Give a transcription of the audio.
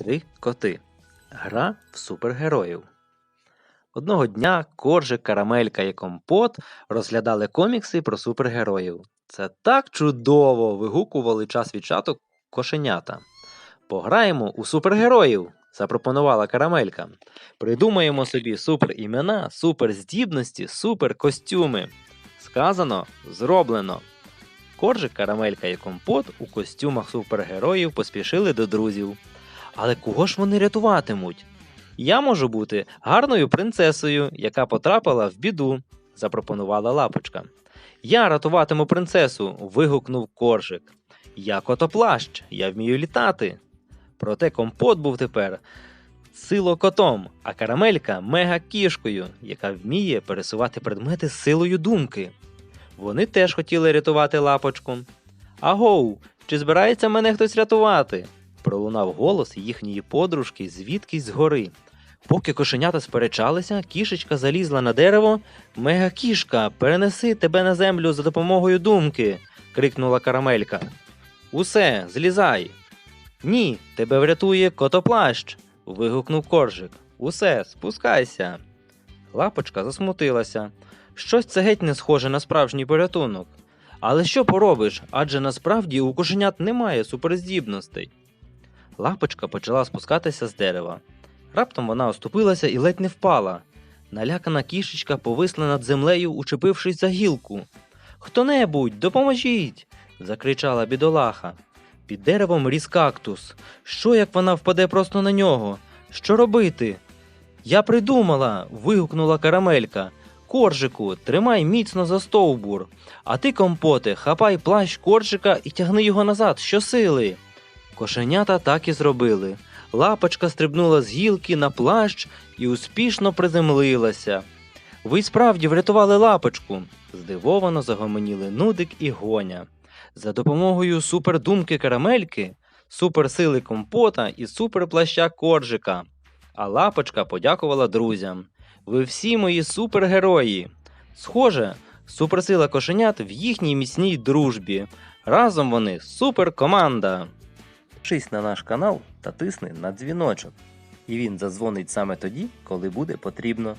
Три коти. Гра в супергероїв. Одного дня Коржик, Карамелька і Компот розглядали комікси про супергероїв. Це так чудово! вигукували час від часу кошенята. Пограємо у супергероїв, запропонувала Карамелька. Придумаємо собі суперімена, суперздібності, суперкостюми. Сказано, зроблено. Коржик, Карамелька і Компот у костюмах супергероїв поспішили до друзів. Але кого ж вони рятуватимуть? Я можу бути гарною принцесою, яка потрапила в біду, запропонувала лапочка. Я рятуватиму принцесу. вигукнув коржик. Я котоплащ, я вмію літати. Проте компот був тепер силокотом, а карамелька мега-кішкою, яка вміє пересувати предмети силою думки. Вони теж хотіли рятувати лапочку. Агоу, чи збирається мене хтось рятувати? Пролунав голос їхньої подружки звідкись згори. Поки кошенята сперечалися, кішечка залізла на дерево. Мега кішка, перенеси тебе на землю за допомогою думки. крикнула карамелька. Усе, злізай. Ні, тебе врятує котоплащ. вигукнув коржик. Усе, спускайся. Лапочка засмутилася. Щось це геть не схоже на справжній порятунок. Але що поробиш? Адже насправді у кошенят немає суперздібностей. Лапочка почала спускатися з дерева. Раптом вона оступилася і ледь не впала. Налякана кішечка повисла над землею, учепившись за гілку. Хто-небудь, допоможіть. закричала бідолаха. Під деревом ріс кактус. Що як вона впаде просто на нього? Що робити? Я придумала. вигукнула карамелька. Коржику, тримай міцно за стовбур. А ти, компоте, хапай плащ коржика і тягни його назад, щосили. Кошенята так і зробили. Лапочка стрибнула з гілки на плащ і успішно приземлилася. Ви справді врятували лапочку. Здивовано загомоніли Нудик і Гоня. За допомогою супердумки карамельки, суперсили компота і суперплаща коржика. А лапочка подякувала друзям. Ви всі мої супергерої. Схоже, суперсила кошенят в їхній міцній дружбі. Разом вони суперкоманда. Підпишись на наш канал та тисни на дзвіночок. І він задзвонить саме тоді, коли буде потрібно.